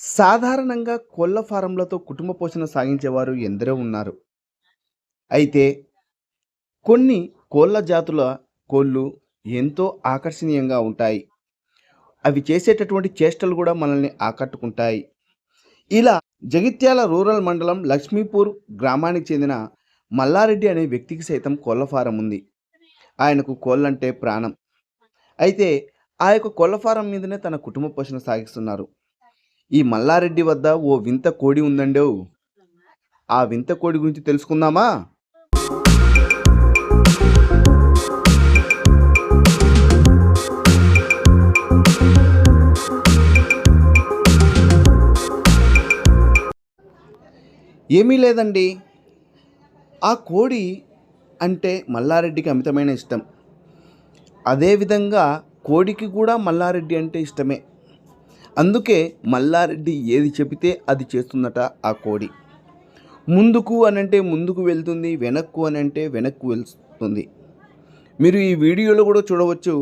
సాధారణంగా కోళ్ళ ఫారంలతో కుటుంబ పోషణ సాగించేవారు ఎందరో ఉన్నారు. అయితే కొన్ని కోళ్ళ జాతుల కోళ్ళు ఎంతో ఆకర్షణీయంగా ఉంటాయి. అవి చేసేటటువంటి చేష్టలు కూడా మనల్ని ఆకట్టుకుంటాయి. ఇలా జగిత్యాల రూరల్ మండలం లక్ష్మీపూర్ గ్రామానికి చెందిన మల్లారెడ్డి అనే వ్యక్తికి సైతం కోళ్ళ ఫారం ఉంది. ఆయనకు కోళ్ళంటే ప్రాణం. అయితే ఆ యొక్క కోళ్ళ ఫారం మీదనే తన కుటుంబ పోషణ సాగిస్తున్నారు. ఈ మల్లారెడ్డి వద్ద ఓ వింత కోడి ఉందండో. ఆ వింత కోడి గురించి తెలుసుకుందామా? ఏమీ లేదండి. ఆ కోడి అంటే మల్లారెడ్డికి అమితమైన ఇష్టం. అదేవిధంగా కోడికి కూడా మల్లారెడ్డి అంటే ఇష్టమే. అందుకే మల్లారెడ్డి ఏది చెబితే అది చేస్తుందట ఆ కోడి. ముందుకు అనంటే ముందుకు వెళ్తుంది వెనక్కు అనంటే వెనక్కు వెళ్తుంది. మీరు ఈ వీడియోలో కూడా చూడవచ్చు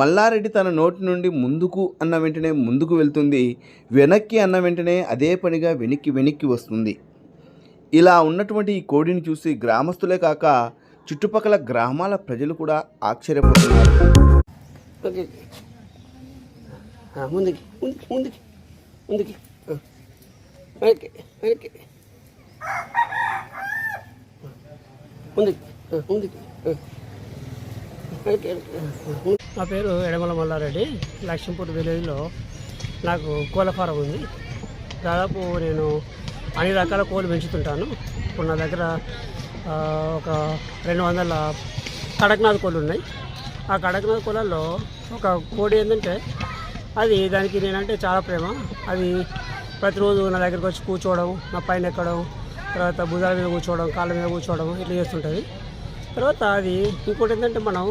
మల్లారెడ్డి తన నోటి నుండి ముందుకు అన్న వెంటనే ముందుకు వెళ్తుంది వెనక్కి అన్న వెంటనే అదే పనిగా వెనక్కి వెనక్కి వస్తుంది. ఇలా ఉన్నటువంటి ఈ కోడిని చూసి గ్రామస్తులే కాక చుట్టుపక్కల గ్రామాల ప్రజలు కూడా ఆశ్చర్యపోతున్నారు. ముందుకి ముందుకి ముందుకి ముందుకి. వెనక్కి వెనక్కి. ముందుకి ముందుకి వెనక్కి నా పేరు ఎడమల మల్లారెడ్డి లక్ష్మీపూర్ విలేజ్లో నాకు కోళ్ళ ఫారం ఉంది. దాదాపు నేను అన్ని రకాల కోళ్ళు పెంచుతుంటాను. ఇప్పుడు నా దగ్గర ఒక రెండు వందల కడక్నాథ్ కోళ్ళు ఉన్నాయి. ఆ కడక్నాథ్ కోళ్ళల్లో ఒక కోడి ఏంటంటే అది దానికి నేనంటే చాలా ప్రేమ. అది ప్రతిరోజు నా దగ్గరికి వచ్చి కూర్చోవడం నా పైన ఎక్కడం తర్వాత భుజాల మీద కూర్చోవడం కాళ్ళ మీద కూర్చోవడం ఇట్లా చేస్తుంటుంది. తర్వాత అది ఇంకోటి ఏంటంటే మనం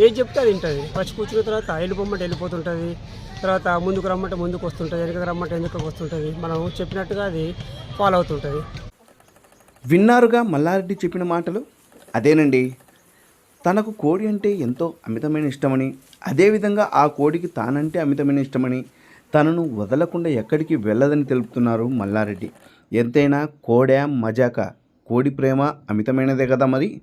ఏం చెప్తే అది వింటుంది. వచ్చి కూర్చున్న తర్వాత వెళ్ళిపోమంటే వెళ్ళిపోతుంటుంది. తర్వాత ముందుకు రమ్మంటే ముందుకు వస్తుంటుంది. వెనకకు రమ్మంటే వెనుకకు వస్తుంటుంది. మనం చెప్పినట్టుగా అది ఫాలో అవుతుంటుంది. విన్నారుగా మల్లారెడ్డి చెప్పిన మాటలు? అదేనండి. తనకు కోడి అంటే ఎంతో అమితమైన ఇష్టమని అదేవిధంగా ఆ కోడికి తానంటే అమితమైన ఇష్టమని తనను వదలకుండా ఎక్కడికి వెళ్ళదని తెలుపుతున్నారు మల్లారెడ్డి. ఎంతైనా కోడ మజాక. కోడి ప్రేమ అమితమైనదే కదా మరి?